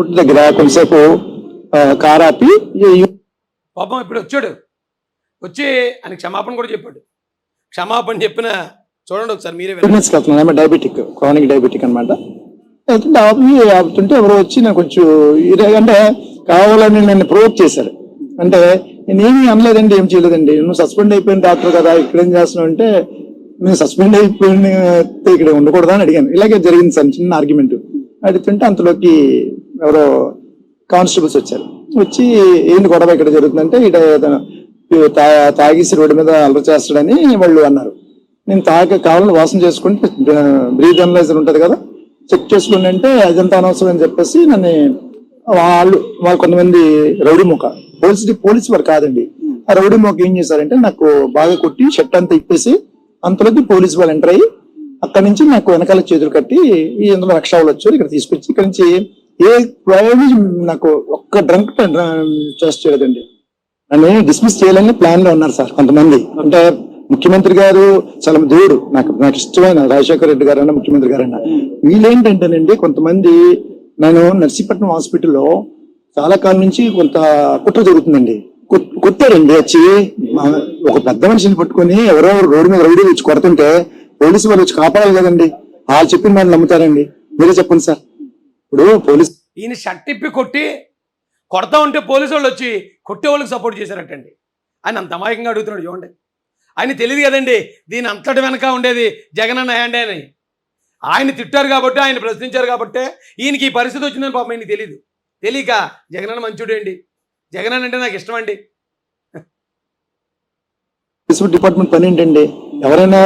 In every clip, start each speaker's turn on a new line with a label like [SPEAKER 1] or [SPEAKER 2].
[SPEAKER 1] పుట్టి దగ్గర కొంతసేపు ఆ, కారు ఆపి ఈ-
[SPEAKER 2] పాపం ఇప్పుడు వచ్చాడు. వచ్చి ఆయన క్షమాపణ కూడా చెప్పాడు. క్షమాపణ చెప్పిన చూడండి ఒకసారి మీరే
[SPEAKER 1] వెళ్తున్నాను డయాబెటిక్ క్రానిక్ డయాబెటిక్ అనమాట ఆపుతుంటే ఎవరో వచ్చి నాకు కొంచెం ఇదే- అంటే కావాలని నన్ను ప్రొవోక్ చేశారు. అంటే నేనేమి అనలేదండి ఏం చేయలేదండి. నువ్వు సస్పెండ్ అయిపోయిన డాక్టర్ కదా ఇక్కడ ఏం చేస్తున్నావు అంటే నేను సస్పెండ్ అయిపోయిన ఇక్కడ ఉండకూడదా అని అడిగాను. ఇలాగే జరిగింది సార్ చిన్న ఆర్గ్యుమెంట్ అడుగుతుంటే అంతలోకి ఎవరో కానిస్టేబుల్స్ వచ్చారు. వచ్చి ఏంటి గొడవ ఇక్కడ జరుగుతుందంటే ఇట తా- తాగేసి రోడ్డు మీద అల్లరి చేస్తాడని వాళ్ళు అన్నారు. నేను తాగ కావాలని వాసన చేసుకుంటే బ్రీత్ అనలైజర్ ఉంటుంది కదా చెక్ చేసుకోండి అంటే అదంతా అనవసరం అని చెప్పేసి నన్ను వాళ్ళు వాళ్ళు కొంతమంది రౌడీ ముఖ పోలీస్ పోలీస్ వారు కాదండి. ఆ రౌడీ ముఖ ఏం చేశారంటే నాకు బాగా కొట్టి షర్ట్ అంతా ఇప్పేసి అంతలోకి పోలీస్ వాళ్ళు ఎంటర్ అయ్యి అక్కడి నుంచి నాకు వెనకాల చేతులు కట్టి ఇందులో రక్షా వాళ్ళు వచ్చారు ఇక్కడ తీసుకొచ్చి ఇక్కడ నుంచి ఏ ప్రయోజనం నాకు ఒక్క డ్రంక్ చేస్ట్ చేయలేదండి. నన్ను డిస్మిస్ చేయాలని ప్లాన్లో ఉన్నారు సార్ కొంతమంది. అంటే ముఖ్యమంత్రి గారు చాలా దేవుడు. నాకు నాకు ఇష్టమైన రాజశేఖర రెడ్డి గారు అన్న ముఖ్యమంత్రి గారు అన్న. వీళ్ళేంటంటేనండి కొంతమంది నేను నర్సీపట్నం హాస్పిటల్లో చాలా కాలం నుంచి కొంత కుట్ర జరుగుతుందండి. కొట్టారండి. వచ్చి ఒక పెద్ద మనిషిని పట్టుకొని ఎవరో రోడ్డు మీద రౌడీ వచ్చి కొడుతుంటే పోలీసు వాళ్ళు వచ్చి కాపాడాలి కదండి. వాళ్ళు చెప్పిన మనం నమ్ముతారండి. మీరే చెప్పండి సార్. ఇప్పుడు పోలీస్
[SPEAKER 2] ఈయన షర్ట్ ఇప్పి కొట్టి కొడతా ఉంటే పోలీసు వాళ్ళు వచ్చి కొట్టే వాళ్ళకి సపోర్ట్ చేశారటండి. ఆయన అంత అమాయకంగా అడుగుతున్నాడు చూడండి. ఆయన తెలియదు కదండి దీని అంతటి వెనక ఉండేది జగనన్న హ్యాండే అని. ఆయన తిట్టారు కాబట్టి ఆయన ప్రశ్నించారు కాబట్టి ఈయనకి ఈ పరిస్థితి వచ్చిందని పాపం ఈయనకి తెలియదు తెలియక జగనన్న మంచుడేండి జగనన్న అంటే నాకు ఇష్టం అండి.
[SPEAKER 1] డిపార్ట్మెంట్ పని ఏంటండి? ఎవరైనా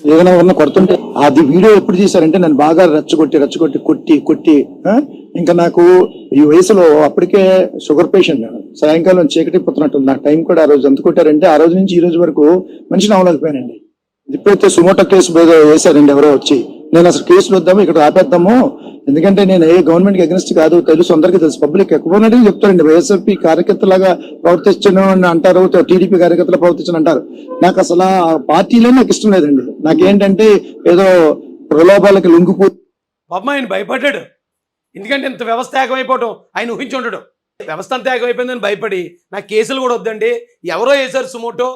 [SPEAKER 1] ఏదైనా ఎవరైనా కొడుతుంటే అది వీడియో ఎప్పుడు చేశారంటే నన్ను బాగా రెచ్చగొట్టి రెచ్చగొట్టి కొట్టి కొట్టి ఇంకా నాకు ఈ వయసులో అప్పటికే షుగర్ పేషెంట్ నేను. సాయంకాలం చీకటి పుత్తున్నట్టు నాకు టైం కూడా ఆ రోజు ఎంత కొట్టారంటే ఆ రోజు నుంచి ఈ రోజు వరకు మనిషిని అవ్వలేకపోయానండి ఇప్పుడైతే సుమోటో కేసు మీద వేశారండి ఎవరో వచ్చి. నేను అసలు కేసులు వద్దాము ఇక్కడ ఆపేద్దాము. ఎందుకంటే నేను ఏ గవర్నమెంట్కి కి కాదు తెలుసు అందరికీ తెలుసు పబ్లిక్ ఎక్కువ చెప్తారండి. వైఎస్ఆర్పీ కార్యకర్తలాగా ప్రవర్తించను అని అంటారు టీడీపీ కార్యకర్తలు ప్రవర్తించను అంటారు. నాకు అసలు ఆ పార్టీలో నాకు ఇష్టం లేదండి. నాకేంటంటే ఏదో ప్రలోభాలకు లొంగిపో
[SPEAKER 2] పాపం ఆయన భయపడ్డాడు. ఎందుకంటే ఇంత వ్యవస్థ ఏకమైపోవటం ఆయన ఊహించి ఉండడు. వ్యవస్థ అంతా ఏకమైపోయిందని భయపడి నాకు కేసులు కూడా వద్దండి. ఎవరో వేశారు సుమోటో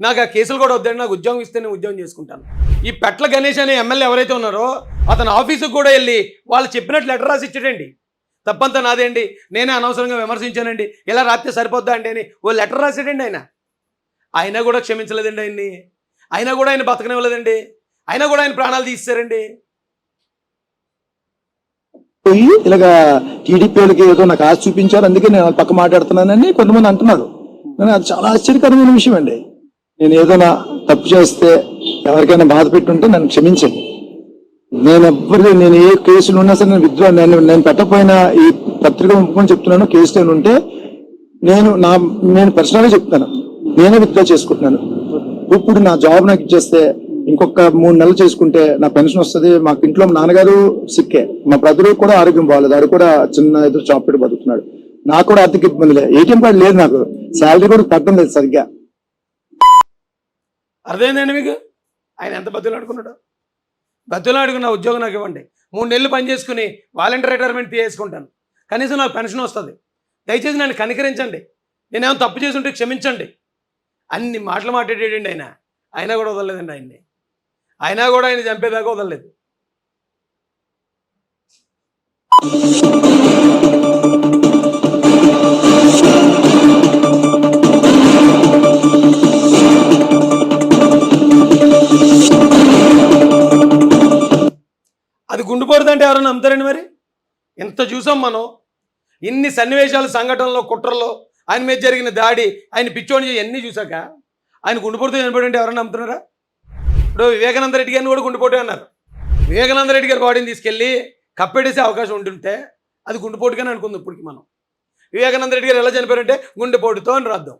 [SPEAKER 2] నాకు ఆ కేసులు కూడా వద్దండి నాకు ఉద్యోగం ఇస్తే నేను ఉద్యోగం చేసుకుంటాను. ఈ పెట్ల గణేష్ అనే ఎమ్మెల్యే ఎవరైతే ఉన్నారో అతను ఆఫీసుకు కూడా వెళ్ళి వాళ్ళు చెప్పినట్టు లెటర్ రాసి ఇచ్చాడండి. తప్పంతా నాదే అండి. నేనే అనవసరంగా విమర్శించానండి. ఇలా రాస్తే సరిపోద్దా అండి అని ఓ లెటర్ రాసాడండి ఆయన. అయినా కూడా క్షమించలేదండి ఆయన్ని. అయినా కూడా ఆయన బతకనివ్వలేదండి. అయినా కూడా ఆయన ప్రాణాలు తీస్తారండి
[SPEAKER 1] పోయి ఇలాగా టీడీపీ వాళ్ళకి ఏదో నాకు ఆశ చూపించారు అందుకే నేను పక్క మాట్లాడుతున్నానని కొంతమంది అంటున్నారు. అది చాలా ఆశ్చర్యకరమైన విషయం అండి. నేను ఏదైనా తప్పు చేస్తే ఎవరికైనా బాధ పెట్టుంటే నన్ను క్షమించండి నేను ఎవ్వరు నేను ఏ కేసులు ఉన్నా సరే నేను విద్వా నేను నేను పెట్టకపోయినా ఈ పత్రిక ఒప్పుకొని చెప్తున్నాను కేసులు నేను ఉంటే నేను నా నేను పర్సనల్గా చెప్తాను. నేనే విత్డ్రా చేసుకుంటున్నాను. ఇప్పుడు నా జాబ్ నాకు ఇచ్చేస్తే ఇంకొక మూడు నెలలు చేసుకుంటే నా పెన్షన్ వస్తుంది మాకు ఇంట్లో నాన్నగారు సిక్కే. మా బ్రదరు కూడా ఆరోగ్యం బాగాలేదు ఆడు కూడా చిన్న ఏదో జాబ్ పెట్టి బతుకుతున్నాడు. నాకు కూడా ఆర్థిక ఇబ్బంది లేదు ఏటీఎం కార్డు లేదు నాకు. శాలరీ కూడా కట్టడం లేదు సరిగ్గా.
[SPEAKER 2] అర్థమైందండి మీకు? ఆయన ఎంత బతులు ఆడుకున్నాడు బతులు ఆడుకున్న ఉద్యోగం నాకు ఇవ్వండి. మూడు నెలలు పని చేసుకుని వాలంటీర్ రిటైర్మెంట్ తీసుకుంటాను కనీసం నాకు పెన్షన్ వస్తుంది. దయచేసి నన్ను కనికరించండి. నేనేమో తప్పు చేసి ఉంటే క్షమించండి. అన్ని మాటలు మాట్లాడేటండి ఆయన. అయినా కూడా వదలలేదండి ఆయన్ని. అయినా కూడా ఆయన చంపేదాకా వదలలేదు. గుండుపోరుదంటే మరి? ఎంత చూసాం మనం. ఇన్ని సన్నివేశాలు సంఘటనలో కుట్రలో ఆయన మీద జరిగిన దాడి ఆయన పిచ్చోని అన్నీ చూశాక ఆయన గుండెపోటుతో చనిపోయింటే ఎవరైనా నమ్ముతున్నారా? ఇప్పుడు వివేకానంద రెడ్డి గారిని కూడా గుండెపోటు అన్నారు. వివేకానంద రెడ్డి గారి బాడీని తీసుకెళ్ళి కప్పెట్టేసే అవకాశం ఉంటుంటే అది గుండెపోటుగానే అనుకుంది ఇప్పటికి మనం. వివేకానంద రెడ్డి గారు ఎలా చనిపోయారంటే గుండెపోటుతో అని రాద్దాం.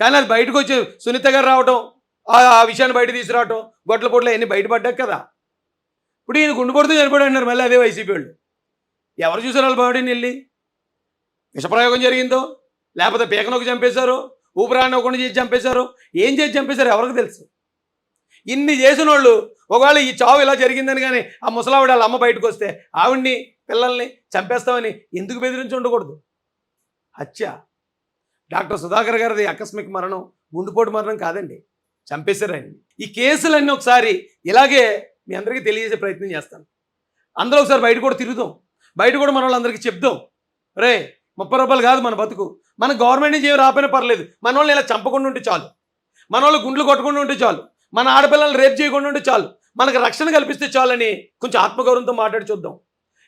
[SPEAKER 2] కానీ అది బయటకు వచ్చి సునీత గారు రావటం ఆ విషయాన్ని బయట తీసుకురావటం గొడ్ల పొట్లు అవన్నీ బయటపడ్డాక కదా. ఇప్పుడు ఈయన గుండెపోటుతో చనిపోయాడు అంటున్నారు మళ్ళీ అదే వైసీపీ వాళ్ళు. ఎవరు చూసారు వాళ్ళ బాడీని వెళ్ళి? విషప్రయోగం జరిగిందో? లేకపోతే పీకనొక చంపేశారు? ఊపిరాన్ని ఒకటి చేసి చంపేశారు? ఏం చేసి చంపేశారు ఎవరికి తెలుసు? ఇన్ని చేసిన వాళ్ళు ఒకవేళ ఈ చావు ఇలా జరిగిందని కానీ ఆ ముసలావిడ వాళ్ళ అమ్మ బయటకు వస్తే ఆవిడ్ని పిల్లల్ని చంపేస్తామని ఎందుకు బెదిరించి ఉండకూడదు? హత్య. డాక్టర్ సుధాకర్ గారిది ఆకస్మిక మరణం గుండుపోటు మరణం కాదండి. చంపేశారు ఆయన్ని. ఈ కేసులన్నీ ఒకసారి ఇలాగే మీ అందరికీ తెలియజేసే ప్రయత్నం చేస్తాను. అందరూ ఒకసారి బయట కూడా తిరుగుదాం. బయట కూడా మన వాళ్ళందరికీ చెప్దాం. రే ముప్పై రూపాయలు కాదు మన బతుకు. మన గవర్నమెంట్ నుంచి ఏమి రాపోయినా పర్లేదు. మన వాళ్ళని ఇలా చంపకుండా ఉంటే చాలు. మన వాళ్ళు గుండ్లు కొట్టకుండా ఉంటే చాలు. మన ఆడపిల్లల్ని రేపు చేయకుండా ఉంటే చాలు. మనకు రక్షణ కల్పిస్తే చాలని కొంచెం ఆత్మగౌరవంతో మాట్లాడి చూద్దాం.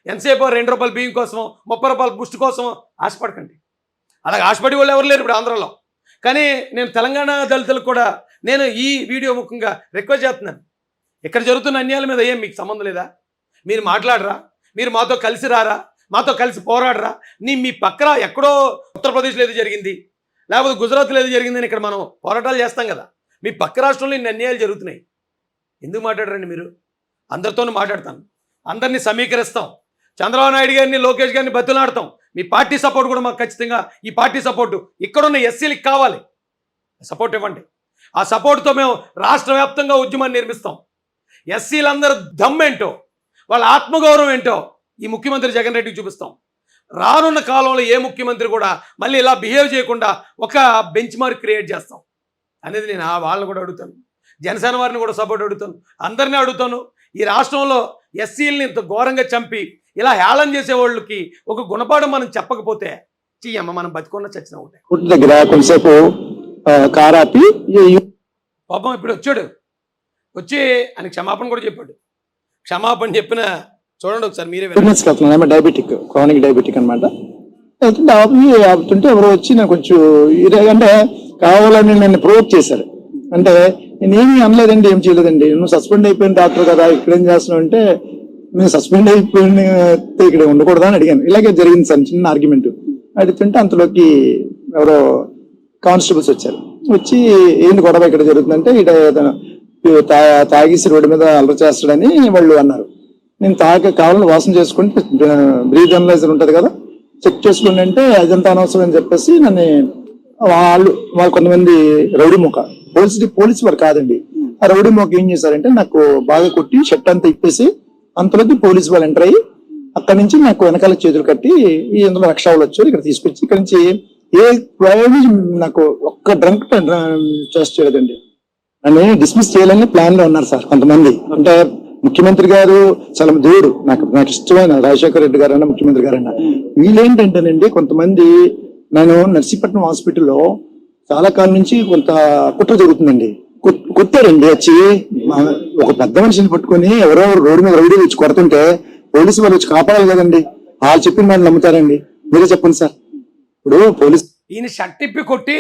[SPEAKER 2] ఎంతసేపు రెండు రూపాయల బియ్యం కోసం ముప్పై రూపాయల బుస్ట్ కోసం ఆశపడకండి. అలాగే ఆశపడి వాళ్ళు ఎవరు లేరు ఇప్పుడు ఆంధ్రలో. కానీ నేను తెలంగాణ దళితులకు కూడా నేను ఈ వీడియో ముఖ్యంగా రిక్వెస్ట్ చేస్తున్నాను. ఇక్కడ జరుగుతున్న అన్యాయాల మీద ఏం మీకు సంబంధం లేదా? మీరు మాట్లాడరా? మీరు మాతో కలిసి రారా? మాతో కలిసి పోరాడరా? నీ మీ పక్కన ఎక్కడో ఉత్తరప్రదేశ్లో ఏదో జరిగింది. లేకపోతే గుజరాత్లో ఏదో జరిగిందని ఇక్కడ మనం పోరాటాలు చేస్తాం కదా. మీ పక్క రాష్ట్రంలో ఇన్ని అన్యాయాలు జరుగుతున్నాయి. ఎందుకు మాట్లాడరండి మీరు? అందరితోనూ మాట్లాడతాను. అందరినీ సమీకరిస్తాం. చంద్రబాబు నాయుడు గారిని లోకేష్ గారిని బతులాడతాం. మీ పార్టీ సపోర్ట్ కూడా మాకు ఖచ్చితంగా ఈ పార్టీ సపోర్టు. ఇక్కడున్న ఎస్సీలకు కావాలి. సపోర్ట్ ఇవ్వండి. ఆ సపోర్ట్తో మేము రాష్ట్ర వ్యాప్తంగా ఉద్యమాన్ని నిర్మిస్తాం. ఎస్సీలందరూ దమ్ ఏంటో వాళ్ళ ఆత్మగౌరవం ఏంటో ఈ ముఖ్యమంత్రి జగన్ రెడ్డికి చూపిస్తాం. రానున్న కాలంలో ఏ ముఖ్యమంత్రి కూడా మళ్ళీ ఇలా బిహేవ్ చేయకుండా ఒక బెంచ్ మార్క్ క్రియేట్ చేస్తాం. అనేది నేను ఆ వాళ్ళని కూడా అడుగుతాను. జనసేన వారిని కూడా సపోర్ట్ అడుగుతాను. అందరినీ అడుగుతాను. ఈ రాష్ట్రంలో ఎస్సీలని ఇంత ఘోరంగా చంపి ఇలా హేళన చేసే వాళ్ళకి ఒక గుణపాఠం మనం చెప్పకపోతే చెయ్యమ్మ మనం బతికున్న చచ్చిన ఒకటే.
[SPEAKER 1] దగ్గర కొంతసేపు ఆ, కారు ఆపి ఈ-
[SPEAKER 2] పాపం ఇప్పుడు వచ్చాడు. వచ్చి ఆయన క్షమాపణ కూడా చెప్పాడు. క్షమాపణ చెప్పిన చూడండి ఒకసారి మీరే
[SPEAKER 1] వెళ్తున్నాను డయాబెటిక్ క్రానిక్ డయాబెటిక్ అనమాట ఆపి ఆపుతుంటే ఎవరో వచ్చి నేను కొంచెం అంటే కావాలని నన్ను ప్రొవోక్ చేశారు. అంటే నేనేమి అనలేదండి ఏం చేయలేదండి. నువ్వు సస్పెండ్ అయిపోయిన డాక్టర్ కదా ఇక్కడ ఏం చేస్తున్నావు అంటే నేను సస్పెండ్ అయిపోయిన ఇక్కడ ఉండకూడదా అని అడిగాను. ఇలాగే జరిగింది సార్ చిన్న ఆర్గ్యుమెంట్ అడుగుతుంటే అంతలోకి ఎవరో కానిస్టేబుల్స్ వచ్చారు. వచ్చి ఏంటి గొడవ ఇక్కడ జరుగుతుందంటే ఇక్కడ తా- తాగేసి రోడ్డు మీద అల్లరి చేస్తాడని వాళ్ళు అన్నారు. నేను తాగ కావాలని వాసన చేసుకుంటే బ్రీత్ అనలైజర్ ఉంటుంది కదా చెక్ చేసుకుని అంటే అదంతా అనవసరం అని చెప్పేసి నన్ను వాళ్ళు వాళ్ళు కొంతమంది రౌడీ ముఖ పోలీస్ పోలీస్ వారు కాదండి. ఆ రౌడీ ముఖ ఏం చేశారంటే నాకు బాగా కొట్టి షర్ట్ అంతా ఇప్పేసి అంతలోకి పోలీస్ వాళ్ళు ఎంటర్ అయ్యి అక్కడి నుంచి నాకు వెనకాల చేతులు కట్టి ఈ ఇందులో రక్షా వాళ్ళు వచ్చారు ఇక్కడ తీసుకొచ్చి ఇక్కడ నుంచి ఏ ప్రయోజనం నాకు ఒక్క డ్రంక్ టెస్ట్ చేయలేదండి అని డిస్మిస్ చేయాలని ప్లాన్లో ఉన్నారు సార్ కొంతమంది. అంటే ముఖ్యమంత్రి గారు చాలా దేవుడు నాకు నాకు ఇష్టమైన రాజశేఖర రెడ్డి గారు అన్న ముఖ్యమంత్రి గారు అన్న. వీళ్ళేంటంటేనండి కొంతమంది నేను నర్సీపట్నం హాస్పిటల్లో చాలా కాలం నుంచి కొంత కుట్ర జరుగుతుందండి. కొట్టారండి. వచ్చి ఒక పెద్ద మనిషిని పట్టుకుని ఎవరో రోడ్డు మీద రౌడీ వచ్చి కొడుతుంటే పోలీసు వాళ్ళు వచ్చి కాపాడాలి కదండి. వాళ్ళు చెప్పిన వాళ్ళు నమ్ముతారండి. మీరే చెప్పండి సార్. ఇప్పుడు పోలీస్
[SPEAKER 2] ఈయన షర్ట్ ఇప్పి కొట్టి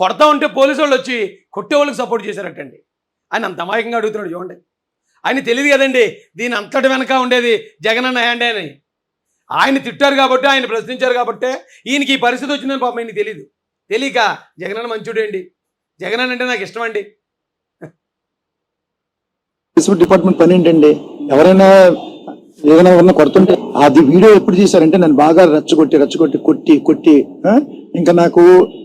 [SPEAKER 2] కొడతా ఉంటే పోలీసు వాళ్ళు వచ్చి కొట్టేవాళ్ళకి సపోర్ట్ చేశారటండి. ఆయన అంత అమాయకంగా అడుగుతున్నాడు చూడండి. ఆయన తెలియదు కదండి దీని అంతటి వెనక ఉండేది జగన్ అన్న అని. ఆయన తిట్టారు కాబట్టి ఆయన ప్రశ్నించారు కాబట్టి ఈయనకి ఈ పరిస్థితి వచ్చిందని పాపం ఈయన తెలియదు తెలియక జగన్ అన్న మంచుడేండి జగన్ అన్న అంటే నాకు ఇష్టం అండి.
[SPEAKER 1] డిపార్ట్మెంట్ పని ఏంటండి? ఎవరైనా ఏదైనా ఎవరైనా కొడుతుంటే అది వీడియో ఎప్పుడు తీశారంటే నన్ను బాగా రచ్చగొట్టి రచ్చగొట్టి కొట్టి కొట్టి ఇంకా నాకు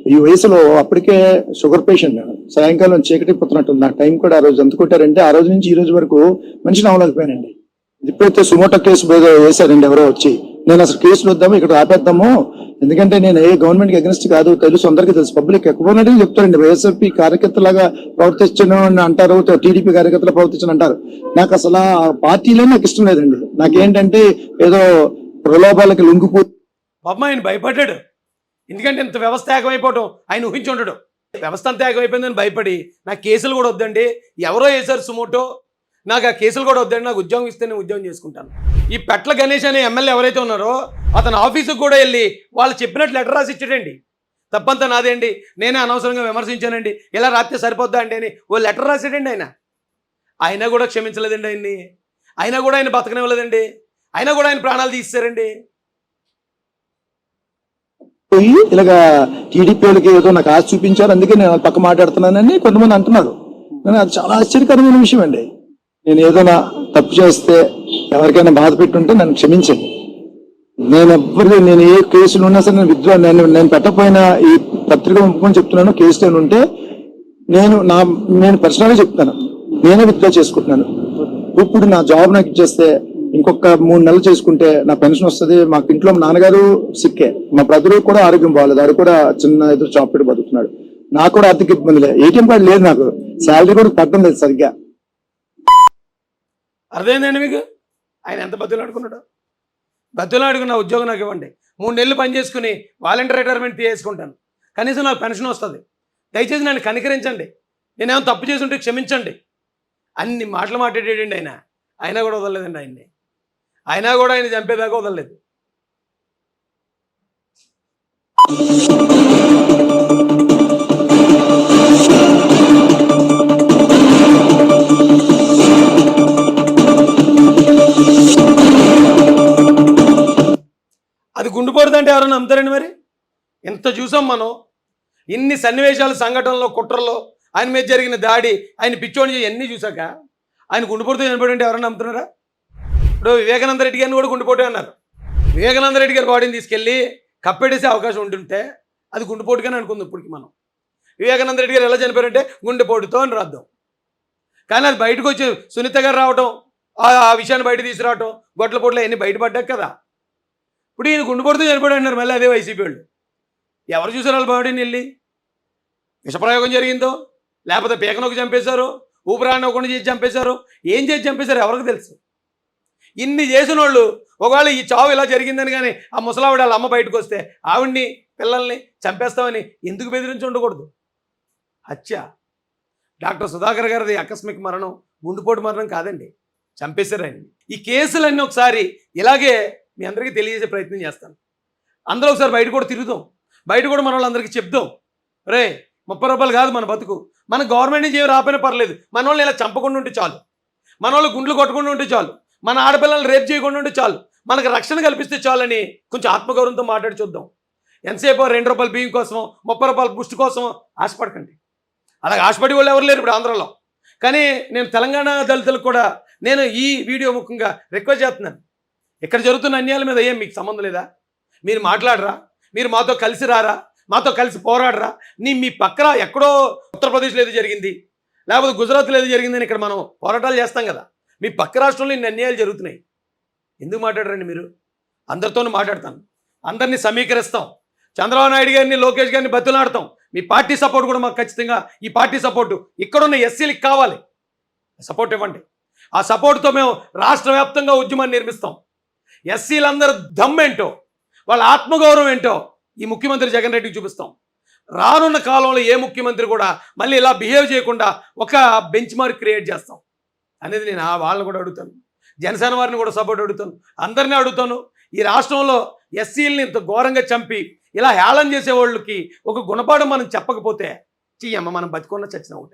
[SPEAKER 1] ఈ వయసులో అప్పటికే షుగర్ పేషెంట్. సాయంకాలం చీకటి పుత్తున్నట్టుంది నాకు టైం కూడా ఆ రోజు ఎంత కొట్టారంటే ఆ రోజు నుంచి ఈ రోజు వరకు మనిషిని అవ్వలేకపోయానండి ఇప్పుడైతే సుమోటో కేసు వేసారండి వేశారండి ఎవరో వచ్చి. నేను అసలు కేసులు వద్దాము ఇక్కడ ఆపేద్దాము. ఎందుకంటే నేను ఏ గవర్నమెంట్ అగెన్స్ట్ కాదు తెలుసు అందరికీ తెలుసు. పబ్లిక్ ఎక్కువ చెప్తారండి. వైఎస్ఆర్పీ కార్యకర్తలాగా ప్రవర్తించను అని అంటారు టీడీపీ కార్యకర్తలు ప్రవర్తించను అంటారు. నాకు అసలు ఆ పార్టీలో నాకు ఇష్టం లేదండి. నాకేంటంటే ఏదో ప్రలోభాలకి లొంగిపో
[SPEAKER 2] పాపం ఆయన భయపడ్డాడు. ఎందుకంటే ఇంత వ్యవస్థ ఏకమైపోవటం ఆయన ఊహించి ఉండడు. వ్యవస్థ అంతా ఏకమైపోయిందని భయపడి నాకు కేసులు కూడా వద్దండి. ఎవరో వేశారు సుమోటో నాకు ఆ కేసులు కూడా వద్దండి నాకు ఉద్యోగం ఇస్తే నేను ఉద్యోగం చేసుకుంటాను. ఈ పెట్ల గణేష్ అనే ఎమ్మెల్యే ఎవరైతే ఉన్నారో అతను ఆఫీసుకు కూడా వెళ్ళి వాళ్ళు చెప్పినట్టు లెటర్ రాసి ఇచ్చాడండి. తప్పంతా నాదే అండి. నేనే అనవసరంగా విమర్శించానండి. ఇలా రాస్తే సరిపోద్దా అండి అని ఓ లెటర్ రాసాడండి ఆయన. ఆయన కూడా క్షమించలేదండి ఆయన్ని. అయినా కూడా ఆయన బతకనివ్వలేదండి. అయినా కూడా ఆయన ప్రాణాలు తీస్తారండి
[SPEAKER 1] పోయి ఇలాగా టీడీపీ వాళ్ళకి ఏదో నాకు ఆశ చూపించారు అందుకే నేను పక్క మాట్లాడుతున్నానని కొంతమంది అంటున్నారు. కానీ అది చాలా ఆశ్చర్యకరమైన విషయం అండి నేను ఏదైనా తప్పు చేస్తే ఎవరికైనా బాధ పెట్టుంటే నన్ను క్షమించండి. నేను ఎవ్వరు నేను ఏ కేసులు ఉన్నా సరే నేను విద్వా నేను నేను పెట్టకపోయినా ఈ పత్రిక పంపుకొని చెప్తున్నాను కేసు ఏమైనా ఉంటే నేను నా నేను పర్సనల్గా చెప్తాను నేనే విత్డ్రా చేసుకుంటున్నాను. ఇప్పుడు నా జాబ్ నాకు ఇచ్చేస్తే ఇంకొక మూడు నెలలు చేసుకుంటే నా పెన్షన్ వస్తుంది. మాకు ఇంట్లో మా నాన్నగారు సిక్కే. మా బ్రదరు కూడా ఆరోగ్యం బాగాలేదు. అది కూడా చిన్న ఎదురు జాబ్ పెట్టి బతుకుతున్నాడు. నాకు కూడా ఆర్థిక ఇబ్బంది ఏటీఎం కార్డు లేదు నాకు. శాలరీ కూడా కట్టడం లేదు సరిగ్గా.
[SPEAKER 2] అర్థమైందండి మీకు? ఆయన ఎంత బతులు ఆడుకున్నాడు? బతులు ఆడుకున్న ఉద్యోగం నాకు ఇవ్వండి. మూడు నెలలు పని చేసుకుని వాలంటీర్ రిటైర్మెంట్ తీసుకుంటాను కనీసం నాకు పెన్షన్ వస్తుంది. దయచేసి నన్ను కనికరించండి. నేనేమో తప్పు చేసి ఉంటే క్షమించండి. అన్ని మాటలు మాట్లాడేటండి ఆయన. అయినా కూడా వదలలేదండి ఆయన్ని. అయినా కూడా ఆయన చంపేదాకా వదలలేదు. అది గుండుపోరుదంటే ఎవరైనా నమ్ముతారండి మరి? ఇంత చూసాం మనం? ఇన్ని సన్నివేశాలు సంఘటనలో కుట్రలో ఆయన మీద జరిగిన దాడి ఆయన పిచ్చోని అన్నీ చూసాక ఆయన గుండుపోటుతో చనిపోయాడంటే ఎవరైనా నమ్ముతున్నారా? ఇప్పుడు వివేకానంద రెడ్డి గారిని కూడా గుండెపోటే అన్నారు. వివేకానంద రెడ్డి గారి బాడీని తీసుకెళ్ళి కప్పెట్టేసే అవకాశం ఉంటుంటే అది గుండెపోటుగానే అనుకుంది ఇప్పటికి మనం. వివేకానంద రెడ్డి గారు ఎలా చనిపోయారంటే గుండెపోటుతో అని రాద్దాం. కానీ అది బయటకు వచ్చి సునీత గారు రావటం ఆ ఆ విషయాన్ని బయట తీసుకురావటం గొడ్ల పొట్లు అవన్నీ బయటపడ్డాక కదా. ఇప్పుడు ఈయన గుండెపోటుతో చనిపోయాడు అన్నారు మళ్ళీ అదే వైసీపీ వాళ్ళు. ఎవరు చూసారు వాళ్ళ బాడీని వెళ్ళి? విషప్రయోగం జరిగిందో? లేకపోతే పీకనొక చంపేశారు ఊపిరాన్ని ఒకటి చేసి చంపేశారు ఏం చేసి చంపేశారు ఎవరికి తెలుసు? ఇన్ని చేసిన వాళ్ళు ఒకవేళ ఈ చావు ఇలా జరిగిందని కానీ ఆ ముసలావిడ వాళ్ళ అమ్మ బయటకు వస్తే ఆవిడ్ని పిల్లల్ని చంపేస్తామని ఎందుకు బెదిరించి ఉండకూడదు? హత్య. డాక్టర్ సుధాకర్ గారిది ఆకస్మిక మరణం గుండెపోటు మరణం కాదండి. చంపేశారు ఆయన్ని. ఈ కేసులన్నీ ఒకసారి ఇలాగే మీ అందరికీ తెలియజేసే ప్రయత్నం చేస్తాను. అందరూ ఒకసారి బయట కూడా తిరుగుదాం. బయట కూడా మన వాళ్ళందరికీ చెప్దాం. రే ముప్పై రూపాయలు కాదు మన బతుకు. మన గవర్నమెంట్ నుంచి ఏమి రాపోయినా పర్లేదు. మన వాళ్ళని ఇలా చంపకుండా ఉంటే చాలు. మన వాళ్ళు గుండ్లు కొట్టకుండా ఉంటే చాలు. మన ఆడపిల్లల్ని రేపు చేయకుండా ఉంటే చాలు. మనకు రక్షణ కల్పిస్తే చాలని కొంచెం ఆత్మగౌరవంతో మాట్లాడి చూద్దాం. ఎంతసేపు రెండు రూపాయల బియ్యం కోసం ముప్పై రూపాయల పుష్టి కోసం ఆశపడకండి. అలాగే ఆశపడి వాళ్ళు ఎవరు లేరు ఇప్పుడు ఆంధ్రలో. కానీ నేను తెలంగాణ దళితులకు కూడా నేను ఈ వీడియో ముఖంగా రిక్వెస్ట్ చేస్తున్నాను. ఇక్కడ జరుగుతున్న అన్యాయాల మీద ఏం మీకు సంబంధం లేదా? మీరు మాట్లాడరా? మీరు మాతో కలిసి రారా? మాతో కలిసి పోరాడరా. నీ మీ పక్కన ఎక్కడో ఉత్తరప్రదేశ్లో ఏదో జరిగింది. లేకపోతే గుజరాత్లో ఏదో జరిగిందని ఇక్కడ మనం పోరాటాలు చేస్తాం కదా. మీ పక్క రాష్ట్రంలో ఇన్ని అన్యాయాలు జరుగుతున్నాయి. ఎందుకు మాట్లాడరండి మీరు? అందరితోనూ మాట్లాడతాను. అందరినీ సమీకరిస్తాం. చంద్రబాబు నాయుడు గారిని లోకేష్ గారిని బతులాడతాం. మీ పార్టీ సపోర్ట్ కూడా మాకు ఖచ్చితంగా ఈ పార్టీ సపోర్టు. ఇక్కడున్న ఎస్సీలకు కావాలి. సపోర్ట్ ఇవ్వండి. ఆ సపోర్ట్తో మేము రాష్ట్ర వ్యాప్తంగా ఉద్యమాన్ని నిర్మిస్తాం. ఎస్సీలందరూ దమ్మేంటో వాళ్ళ ఆత్మగౌరవం ఏంటో? ఈ ముఖ్యమంత్రి జగన్ రెడ్డికి చూపిస్తాం. రానున్న కాలంలో ఏ ముఖ్యమంత్రి కూడా మళ్ళీ ఇలా బిహేవ్ చేయకుండా ఒక బెంచ్ మార్క్ క్రియేట్ చేస్తాం. అనేది నేను ఆ వాళ్ళని కూడా అడుగుతాను. జనసేన వారిని కూడా సపోర్ట్ అడుగుతాను. అందరినీ అడుగుతాను. ఈ రాష్ట్రంలో ఎస్సీలని ఇంత ఘోరంగా చంపి ఇలా హేళన చేసే వాళ్ళకి ఒక గుణపాఠం మనం చెప్పకపోతే చెయ్యమ్మ మనం బతికున్న చచ్చిన ఒకటే.